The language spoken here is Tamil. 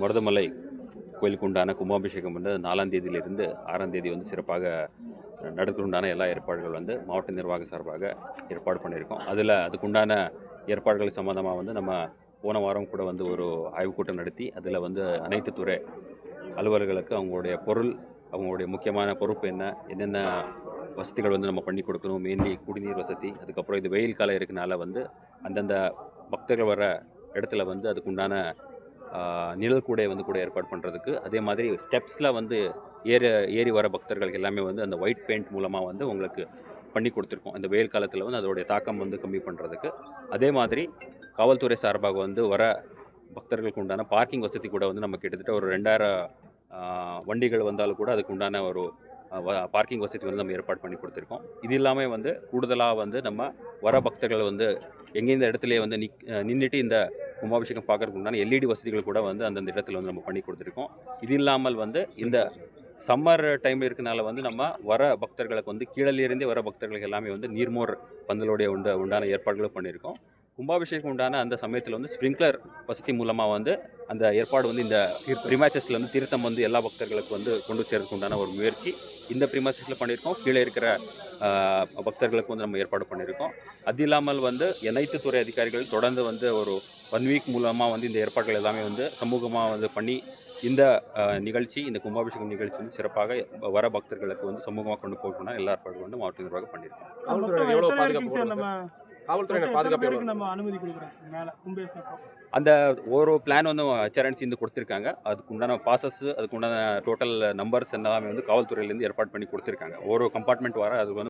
மருதமலை கோயிலுக்கு உண்டான கும்பாபிஷேகம் வந்து நாலாம் தேதியிலிருந்து ஆறாம் தேதி வந்து சிறப்பாக நடக்கிறதுண்டான எல்லா ஏற்பாடுகள் வந்து மாவட்ட நிர்வாக சார்பாக ஏற்பாடு பண்ணியிருக்கோம். அதில் அதுக்குண்டான ஏற்பாடுகள் சம்மந்தமாக வந்து நம்ம போன வாரம் கூட வந்து ஒரு ஆய்வுக் கூட்டம் நடத்தி அதில் வந்து அனைத்து துறை அலுவலர்களுக்கு அவங்களுடைய பொருள் அவங்களுடைய முக்கியமான பொறுப்பு என்ன என்னென்ன வசதிகள் வந்து நம்ம பண்ணி கொடுக்கணும் மெயின்லி குடிநீர் வசதி அதுக்கப்புறம் இது வெயில் காலம் இருக்கனால வந்து அந்தந்த பக்தர்கள் வர இடத்துல வந்து அதுக்குண்டான நிழல் கூடை வந்து கூட ஏற்பாடு பண்ணுறதுக்கு அதே மாதிரி ஸ்டெப்ஸில் வந்து ஏறி ஏறி வர பக்தர்களுக்கு எல்லாமே வந்து அந்த ஒயிட் பெயிண்ட் மூலமாக வந்து உங்களுக்கு பண்ணி கொடுத்துருக்கோம். அந்த வெயில் காலத்தில் வந்து அதோடைய தாக்கம் வந்து கம்மி பண்ணுறதுக்கு அதே மாதிரி காவல்துறை சார்பாக வந்து வர பக்தர்களுக்கு உண்டான பார்க்கிங் வசதி கூட வந்து நம்ம கிட்டத்தட்ட ஒரு ரெண்டாயிரம் வண்டிகள் வந்தாலும் கூட அதுக்கு உண்டான ஒரு பார்க்கிங் வசதி வந்து நம்ம ஏற்பாடு பண்ணி கொடுத்துருக்கோம். இது இல்லாமல் வந்து கூடுதலாக வந்து நம்ம வர பக்தர்கள் வந்து எங்கேந்த இடத்துலையே வந்து நிக் நின்றுட்டு இந்த கும்பாபிஷேகம் பார்க்கறதுக்கு உண்டான எல்இடி வசதிகள் கூட வந்து அந்தந்த இடத்துல வந்து நம்ம பண்ணி கொடுத்துருக்கோம். இது இல்லாமல் வந்து இந்த சம்மர் டைம் இருக்கனால வந்து நம்ம வர பக்தர்களுக்கு வந்து கீழலிருந்தே வர பக்தர்களுக்கு எல்லாமே வந்து நீர்மோர் பந்தலுடைய உண்ட உண்டான ஏற்பாடுகளும் பண்ணியிருக்கோம். கும்பாபிஷேகம் உண்டான அந்த சமயத்தில் வந்து ஸ்ப்ரிங்க்லர் வசதி மூலமாக வந்து அந்த ஏற்பாடு வந்து இந்த ப்ரிமாச்சஸில் வந்து திருத்தம் வந்து எல்லா பக்தர்களுக்கு வந்து கொண்டு சேர்றதுக்கு உண்டான ஒரு முயற்சி இந்த ப்ரிமாச்சஸில் பண்ணியிருக்கோம். கீழே இருக்கிற பக்தர்களுக்கு வந்து நம்ம ஏற்பாடு பண்ணியிருக்கோம். அது இல்லாமல் வந்து அனைத்து துறை அதிகாரிகள் தொடர்ந்து வந்து ஒரு ஒன் வீக் மூலமாக வந்து இந்த ஏற்பாடுகள் எல்லாமே வந்து சமூகமாக வந்து பண்ணி இந்த நிகழ்ச்சி இந்த கும்பாபிஷேகம் நிகழ்ச்சி வந்து சிறப்பாக வர பக்தர்களுக்கு வந்து சமூகமாக கொண்டு போகணும்னா எல்லா ஏற்பாடுகளும் வந்து மாவட்ட நிர்வாகம் பண்ணியிருக்கோம் அந்த ஒரு பிளான் வந்து ஹெச்ஆர்என்சி வந்து கொடுத்துருக்காங்க. அதுக்கு உண்டான பாசஸ் அதுக்கு உண்டான டோட்டல் நம்பர்ஸ் எல்லாமே வந்து காவல்துறையிலேருந்து ஏற்பாடு பண்ணி கொடுத்துருக்காங்க. ஒரு கம்பார்ட்மெண்ட் வர அது வந்து